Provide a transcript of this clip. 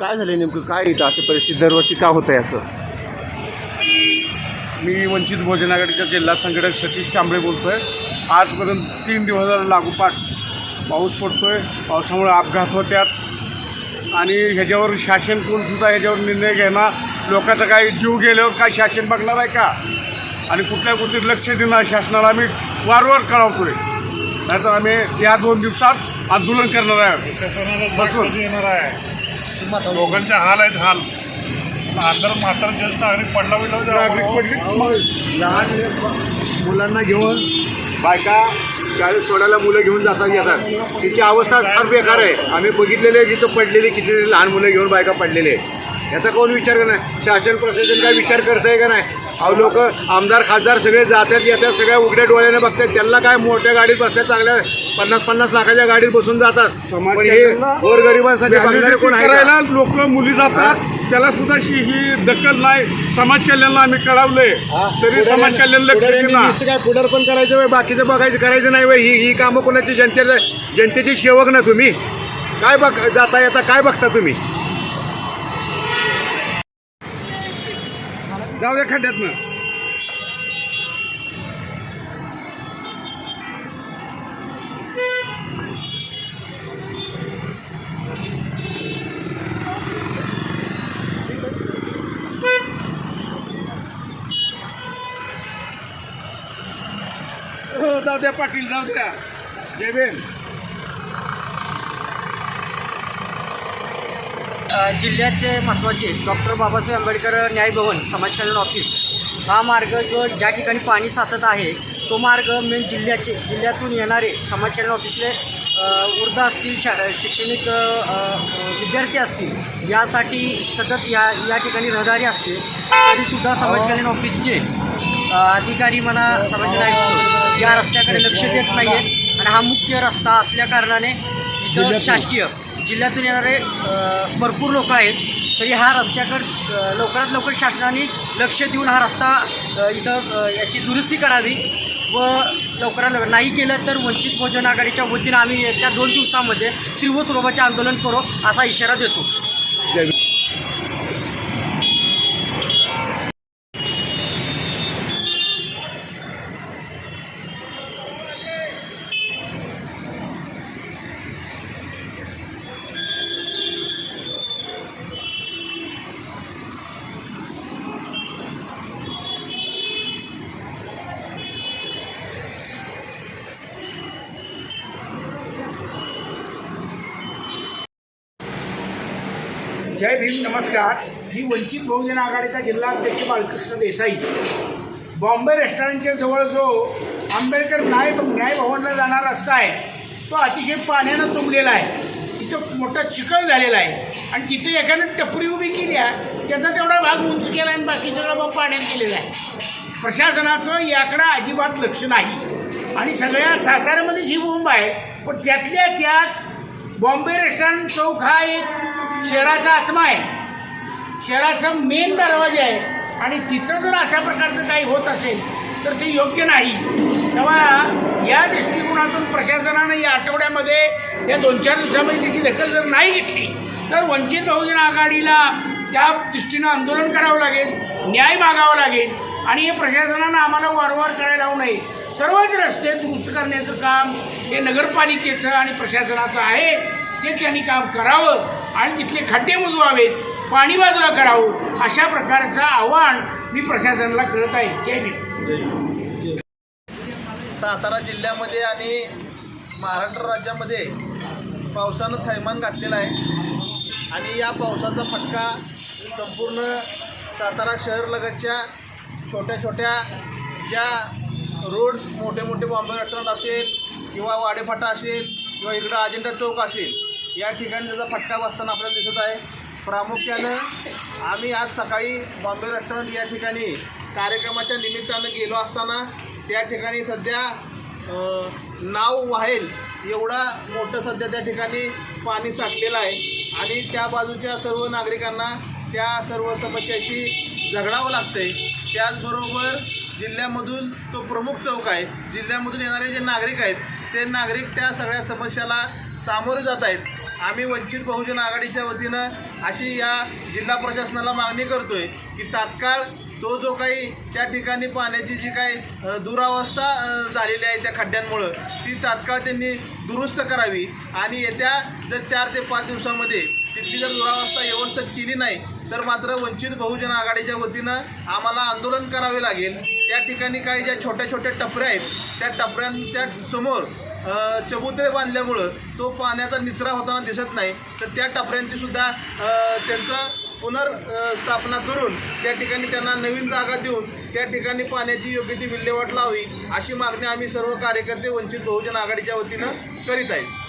काय झालं नेमकं? काय इथं अशी परिस्थिती? दरवर्षी का होत आहे असं? मी वंचित भोजन आघाडीचा जिल्हा संघटक सतीश कांबळे बोलतोय. आजपर्यंत तीन दिवस लागोपाठ पाऊस पडतोय. पावसामुळे अपघात होत्यात आणि ह्याच्यावर शासन कोण सुद्धा ह्याच्यावर निर्णय घेणार? लोकांचा काय जीव गेल्यावर काय शासन बघणार आहे का? आणि कुठल्या गोष्टीत लक्ष देणार शासनाला? आम्ही वारंवार कळवतोय. नाहीतर आम्ही या दोन दिवसात आंदोलन करणार आहे बसून. येणार आहे. लोकांचे हाल आहेत हाल. अंतर म्हातारा ज्येष्ठ नागरिक पडला नागरिक पडली. लहान मुलांना घेऊन बायका शाळेत सोडायला मुलं घेऊन जातात येतात तिची अवस्था फार बेकार आहे. आम्ही बघितलेले आहे जिथं पडलेली किती लहान मुलं घेऊन बायका पडलेले आहे याचा कोण विचार करणार? शासन प्रशासन काय विचार करतंय का नाही? अहो लोक आमदार खासदार सगळे जातात येतात सगळ्या उघड्या डोळ्याने बघतात. त्यांना काय मोठ्या गाडीत बसतात चांगल्या पन्नास पन्नास लाखाच्या गाडीत बसून जातात. पण हे गोरगरिबांसाठी बघणारे कोण आहे का? लोक मुली जातात त्याला सुद्धा ही ही दखल नाही. समाज कल्याणला आम्ही कळवलंय. हा, तरी समाज कल्याण लक्ष पुढाऱ्यांनी देणार. नुसतं काय पुढार पण करायचं वय बाकीचं बघायचं करायचं नाही वय. ही ही कामं कोणाची? जनतेला जनतेची सेवक ना तुम्ही. काय बघ जाता येता काय बघता तुम्ही? जाऊया खड्ड्यातनं हो जाऊ द्या पाटील जाऊ द्या जय भीम जिल्ह्याचे महत्त्वाचे डॉक्टर बाबासाहेब आंबेडकर न्याय भवन समाज कल्याण ऑफिस हा मार्ग जो ज्या ठिकाणी पाणी साचत आहे तो मार्ग मेन जिल्ह्याचे जिल्ह्यातून येणारे समाज कल्याण ऑफिसले वृद्ध असतील शा शैक्षणिक विद्यार्थी असतील यासाठी सतत या या ठिकाणी रहदारी असते. तरीसुद्धा समाज कल्याण ऑफिसचे अधिकारी म्हणा समाज कल्याण आयुक्त या रस्त्याकडे लक्ष देत नाही आहेत आणि हा मुख्य रस्ता असल्या कारणाने इथं शासकीय जिल्ह्यातून येणारे भरपूर लोक आहेत. तरी हा रस्त्याकडं लवकरात लवकर शासनाने लक्ष देऊन हा रस्ता इथं याची दुरुस्ती करावी व लवकरात लवकर नाही केलं तर वंचित बहुजन आघाडीच्या वतीनं आम्ही येत्या दोन दिवसामध्ये तीव्र स्वरूपाचे आंदोलन करू असा इशारा देतो. जय भीम नमस्कार. मी वंचित बहुजन आघाडीचा जिल्हा अध्यक्ष बालकृष्ण देसाई. बॉम्बे रेस्टॉरंटच्या जवळ जो आंबेडकर न्याय न्याय भवनला जाणारा रस्ता आहे तो अतिशय पाण्यानं तुंबलेला आहे. तिथं मोठा चिखल झालेला आहे. आणि तिथे एखादं टपरी उभी केली आहे त्याचा तेवढा भाग उंच केला आणि बाकी सगळा भाग पाण्यात केलेला आहे. प्रशासनाचं याकडं अजिबात लक्ष नाही. आणि सगळ्या साताऱ्यामध्येच ही बोंब आहे पण त्यातल्या त्यात बॉम्बे रेस्टॉरंट चौक हा एक शहराचा आत्मा आहे. शहराचा मेन दरवाजा आहे. आणि तिथं जर अशा प्रकारचं काही होत असेल तर ते योग्य नाही. तेव्हा या दृष्टिकोनातून प्रशासनानं या आठवड्यामध्ये या दोन चार दिवसामध्ये त्याची दखल जर नाही घेतली तर वंचित बहुजन आघाडीला त्या दृष्टीनं आंदोलन करावं लागेल न्याय मागावा लागेल. आणि हे प्रशासनानं आम्हाला वारंवार करायला लावू नये. सर्वच रस्ते दुरुस्त करण्याचं काम हे नगरपालिकेचं आणि प्रशासनाचं आहे. ते त्यांनी काम करावं आणि तिथले खड्डे बुजवावेत पाणी बाजूला करावं अशा प्रकारचं आव्हान मी प्रशासनाला करत आहे. जय भीम सातारा जिल्ह्यामध्ये आणि महाराष्ट्र राज्यामध्ये पावसानं थैमान घातलेलं आहे. आणि या पावसाचा फटका संपूर्ण सातारा शहरलगतच्या छोट्या छोट्या ज्या रोड्स मोठे मोठे बॉम्बे रेस्टॉरंट असेल किंवा वाडेफाटा असेल किंवा इकडं अजिंठा चौक असेल या ठिकाणी त्याचा फटका बसताना आपल्याला दिसत आहे. प्रामुख्यानं आम्ही आज सकाळी बॉम्बे रेस्टॉरंट या ठिकाणी कार्यक्रमाच्या निमित्तानं गेलो असताना त्या ठिकाणी सध्या नाव वाहेल एवढा मोठं सध्या त्या ठिकाणी पाणी साठलेलं आहे. आणि त्या बाजूच्या सर्व नागरिकांना त्या सर्व समस्याशी झगडावं लागतंय. त्याचबरोबर जिल्ह्यामधून तो प्रमुख चौक आहे. जिल्ह्यामधून येणारे जे नागरिक आहेत ते नागरिक त्या सगळ्या समस्याला सामोरे जात आहेत. आम्ही वंचित बहुजन आघाडीच्या वतीनं अशी या जिल्हा प्रशासनाला मागणी करतोय की तात्काळ तो जो काही त्या ठिकाणी पाण्याची जी काही दुरावस्था झालेली आहे त्या खड्ड्यांमुळं ती तात्काळ त्यांनी दुरुस्त करावी. आणि येत्या जर चार ते पाच दिवसामध्ये तिथली जर दुरावस्था व्यवस्थित केली नाही तर मात्र वंचित बहुजन आघाडीच्या वतीनं आम्हाला आंदोलन करावे लागेल. त्या ठिकाणी काही ज्या छोट्या छोट्या टपऱ्या आहेत त्या टपऱ्यांच्या समोर चबुतरे बांधल्यामुळं तो पाण्याचा निचरा होताना दिसत नाही. तर त्या टपऱ्यांची सुद्धा अ, त्यांचं पुनर्स्थापना करून त्या ठिकाणी त्यांना नवीन जागा देऊन त्या ठिकाणी पाण्याची योग्य ती विल्हेवाट लावी अशी मागणी आम्ही सर्व कार्यकर्ते वंचित बहुजन आघाडीच्या वतीनं करीत आहेत